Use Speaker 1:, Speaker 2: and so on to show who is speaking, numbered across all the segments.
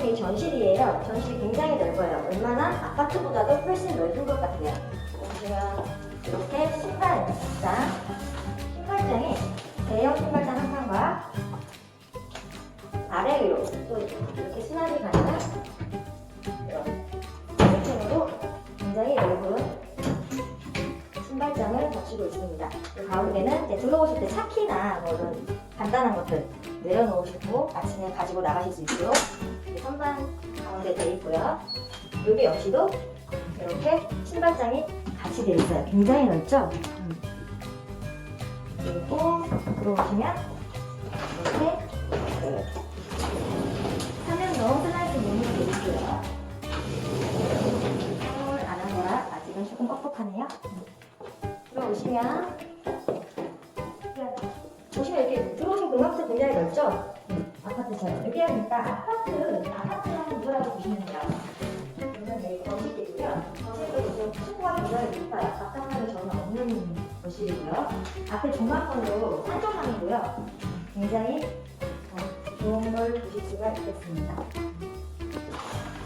Speaker 1: 이게 전실이에요. 전실이 굉장히 넓어요. 웬만한 아파트보다도 훨씬 넓은 것 같아요. 보시면 이렇게 신발장, 신발장에 대형 신발장 한 칸과 아래 위로 또 이렇게 수납이 가능한 이런 시스템으로 굉장히 넓은 신발장을 갖추고 있습니다. 그 가운데는 이제 들어오실 때 차키나 뭐 이런 간단한 것들 내려놓으시고 아침에 가지고 나가실 수 있도록 선반 가운데 되어 있고요. 여기 역시도 이렇게 신발장이 같이 되어 있어요. 굉장히 넓죠? 음. 그리고 들어오시면 이렇게 사면용 슬라이드 문이 되어 있고요. 사용을 안한 거라 아직은 조금 뻑뻑하네요. 들어오시면 보시면 이렇게 들어오신 공간부터 굉장히 넓죠? 아파트처럼. 여기 하니까 아파트, 아파트랑 이거라고 보시면 돼요. 그러면 네, 거실이고요. 거실도 층고가 굉장히 높아요. 답답함이 전혀 없는 거실이고요. 앞에 조망권도 한정방이고요. 굉장히 어, 좋은 걸 보실 수가 있겠습니다.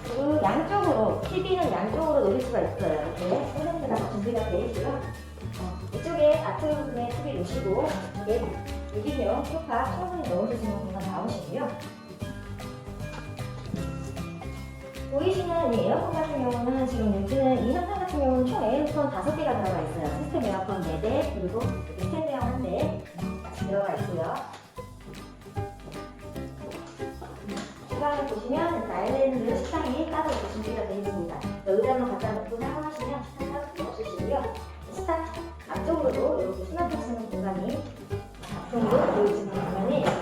Speaker 1: 그리고 양쪽으로, TV는 양쪽으로 놓을 수가 있어요. 이렇게 스탠드가 준비가 되어 있고요. 어, 이쪽에 아트 부분에 TV 놓으시고, 이 게 유기용 소파 충분히 있는 공간 나오시고요. 보이시는 이 에어컨 같은 경우는 지금 요즘은 이 현상 같은 경우는 총 에어컨 5개가 들어가 있어요. 시스템 에어컨 4대, 그리고 스탠드형 1대 같이 들어가 있고요. 주방에 보시면 아일랜드 식당이 따로 준비가 되어 있습니다. 의자만 갖다 놓고 사용하시면 식당 따로 필요 없으시고요. 식당 앞쪽으로도 이렇게 수납할 수 있는 공간이 앞쪽으로 보여지는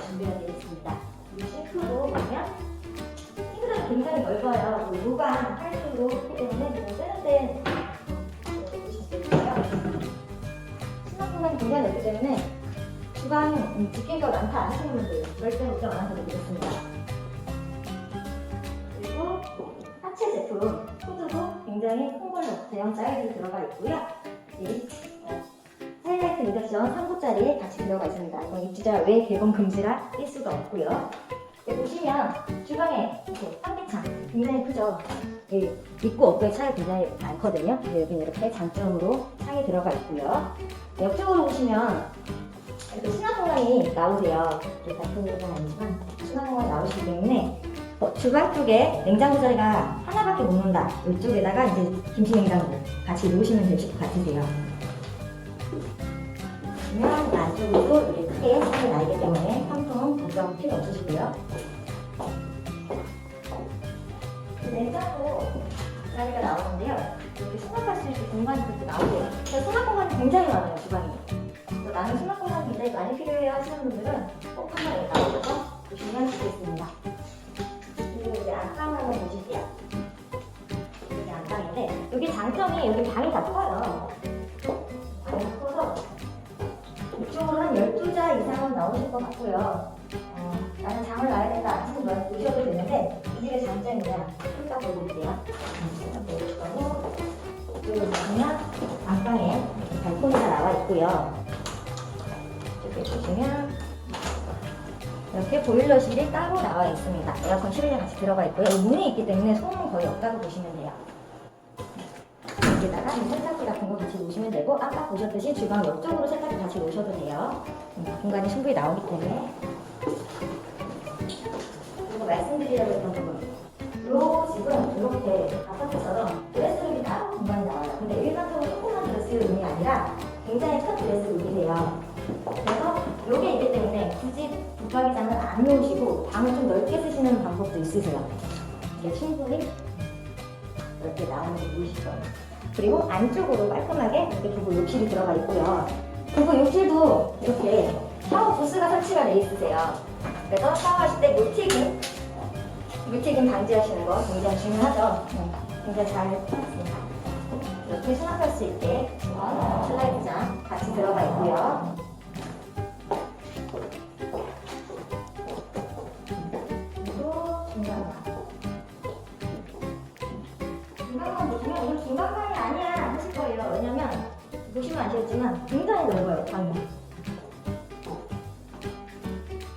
Speaker 1: 준비가 되어 있습니다. 이 싱크도 보면 싱크가 굉장히 넓어요. 그 무관 했기 때문에 이거 쓰는 데 보실 수 있고요. 수납 공간이 굉장히 넓기 때문에 주방 음, 집게가 많다 하시는 분들 그럴 때 우선 완화드리겠습니다. 그리고 하체 제품 후드도 굉장히 큰 걸로 대형 사이즈 들어가 있고요. 이 인덕션 3구짜리 같이 들어가 있습니다. 이건 입주자 외 개봉 금지라 낄 수가 없고요. 여기 보시면 주방에 이렇게 환기창 굉장히 크죠. 이 입구 없고의 차이 굉장히 많거든요. 근데 여기는 이렇게 장점으로 창이 들어가 있고요. 옆쪽으로 보시면 이렇게 수납 공간이 나오세요. 이렇게 같은 공간 아니지만 수납 공간이 나오시기 때문에 어, 주방 쪽에 냉장고 자리가 하나밖에 못 놓는다. 이쪽에다가 이제 김치 냉장고 같이 놓으시면 되실 것 같으세요. 그러면 안쪽으로 이렇게 크게 창이 나기 때문에 환풍 걱정 필요 없으시고요. 그 냉장고 자리가 나오는데요. 여기 수납할 수 있는 공간이 그렇게 나오고요. 수납 공간이 굉장히 많아요. 그래서 나는 수납 공간이 굉장히 많이 필요해요 하시는 분들은 꼭 한번 나오셔서 보시면 좋겠습니다. 그리고 이제 안방을 한번 보실게요. 여기 안방인데 여기 장점이 여기 방이 다 커요. 12자 이상은 나오실 것 같고요. 어, 나는 장을 놔야 된다 하시는 분 보셔도 되는데 이 집의 장점이냐 딱 보여드릴게요. 딱 보여줄 거고 이쪽으로 보시면 안방에 발코니가 나와 있고요. 이렇게 보시면 이렇게 보일러실이 따로 나와 있습니다. 에어컨 실내 같이 들어가 있고요. 여기 문이 있기 때문에 소음은 거의 없다고 보시면 돼요. 여기다가 세탁기 같은 거 같이 놓으시면 되고 아까 보셨듯이 주방 옆쪽으로 세탁기 같이 놓으셔도 돼요. 음, 공간이 충분히 나오기 때문에 그리고 말씀드리려고 했던 부분 요 집은 이렇게 아파트처럼 드레스룸이 따로 공간이 나와요. 근데 일반적으로 조그만 드레스룸이 아니라 굉장히 큰 드레스룸이세요. 그래서 요게 있기 때문에 굳이 붙박이장을 안 놓으시고 방을 좀 넓게 쓰시는 방법도 있으세요. 이게 충분히 넓게 나오는 게 거예요. 그리고 안쪽으로 깔끔하게 이렇게 부부 욕실이 들어가 있고요. 부부 욕실도 이렇게 샤워 부스가 설치가 돼 있으세요. 그래서 샤워하실 때 물튀김, 물튀김 방지하시는 거 굉장히 중요하죠. 네, 굉장히 잘 해놨습니다. 이렇게 수납할 수 있게 슬라이드장 같이 들어가 있고요. 보시면 아시겠지만 굉장히 넓어요, 방이.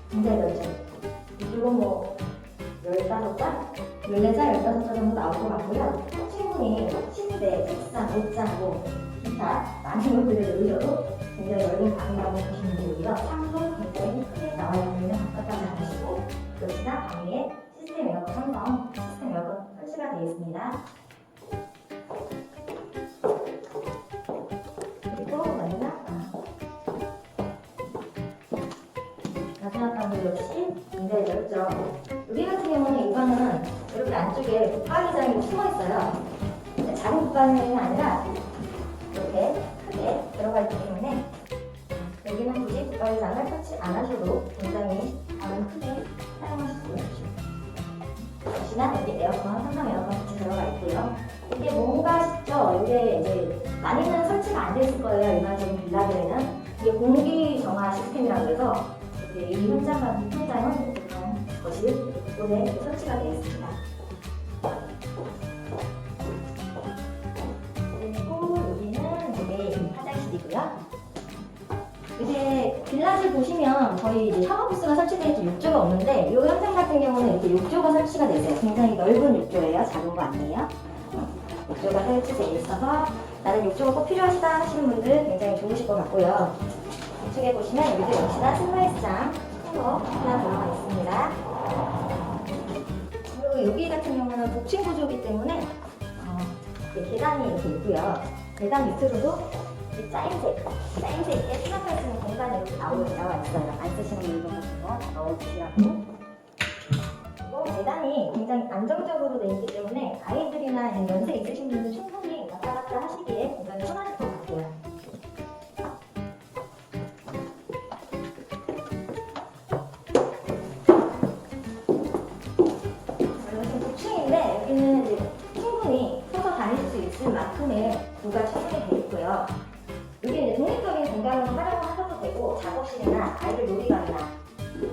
Speaker 1: 굉장히 넓죠. 그리고 뭐 15장? 14장, 15장 정도 나올 것 같고요. 충분히 침대, 책상, 옷장, 뭐 기타 많은 것들을 넣으셔도 굉장히 넓은 방이라고 보시면 되고요. 창도 굉장히 크게 나와 있는 바깥까지 않으시고 역시나 방 위에 시스템 에어컨 시스템 에어컨 설치가 되어 있습니다. 역시 굉장히 넓죠. 여기 같은 경우는 이 방은 이렇게 안쪽에 붙박이장이 숨어 있어요. 작은 붙박이장이 아니라 이렇게 크게 들어가 있기 때문에 여기는 굳이 붙박이장을 설치 안 하셔도 굉장히 방은 크게 사용하실 수 있죠. 역시나 여기 에어컨, 삼성 에어컨 같이 들어가 있고요. 이게 뭔가 싶죠? 이게 이제 많이는 설치가 안돼 있을 거예요. 일반적인 빌라들에는. 이게 공기 정화 시스템이라고 해서 이렇게 이 현장 같은 현장은 이런 것이 곳에 설치가 되어 있습니다. 그리고 여기는 이게 화장실이고요. 이제 빌라를 보시면 거의 이제 샤워 부스가 설치되어 있는 욕조가 없는데 이 현장 같은 경우는 이렇게 욕조가 설치가 되어 있어요. 굉장히 넓은 욕조예요. 작은 거 아니에요. 어, 욕조가 설치되어 있어서 나는 욕조가 꼭 필요하시다 하시는 분들 굉장히 좋으실 것 같고요. 이쪽에 보시면 여기도 역시나 슬라이스장 큰거 하나 들어가 있습니다. 그리고 여기 같은 경우는 복층 구조이기 때문에 어, 계단이 이렇게 있고요. 계단 밑으로도 이 짜임새, 짜임새 있게 수납할 수 있는 공간이 이렇게 나오, 나와 있어요. 안 쓰시는 물건 같은 거 넣어주시라고. 그리고 계단이 굉장히 안정적으로 되어 있기 때문에 아이들이나 연세 있으신 분들 있고요. 여기 이제 독립적인 공간으로 활용하셔도 되고 작업실이나 아이들 놀이방이나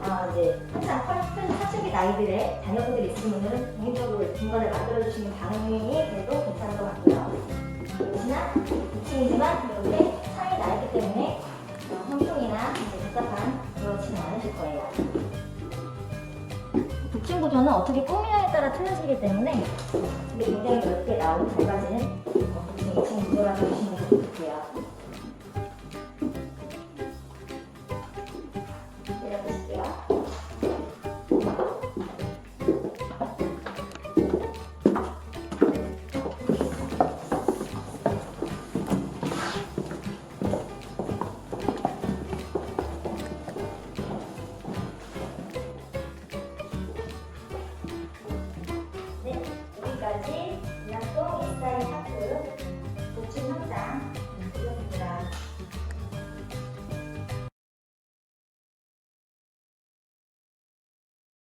Speaker 1: 아 이제 한창 큰 사춘기 나이들의 자녀분들이 있으신 분들은 독립적으로 공간을 만들어주시는 방이 그래도 괜찮을 것 같고요. 역시나 2층이지만 이렇게 창이 나 있기 때문에 어, 환경이나 이제 복잡한 그렇지는 않으실 거예요. 북층 구조는 어떻게 꾸미냐에 따라 틀려지기 때문에 굉장히 넓게 나온 어, 북층 2층 구조라고 보시면.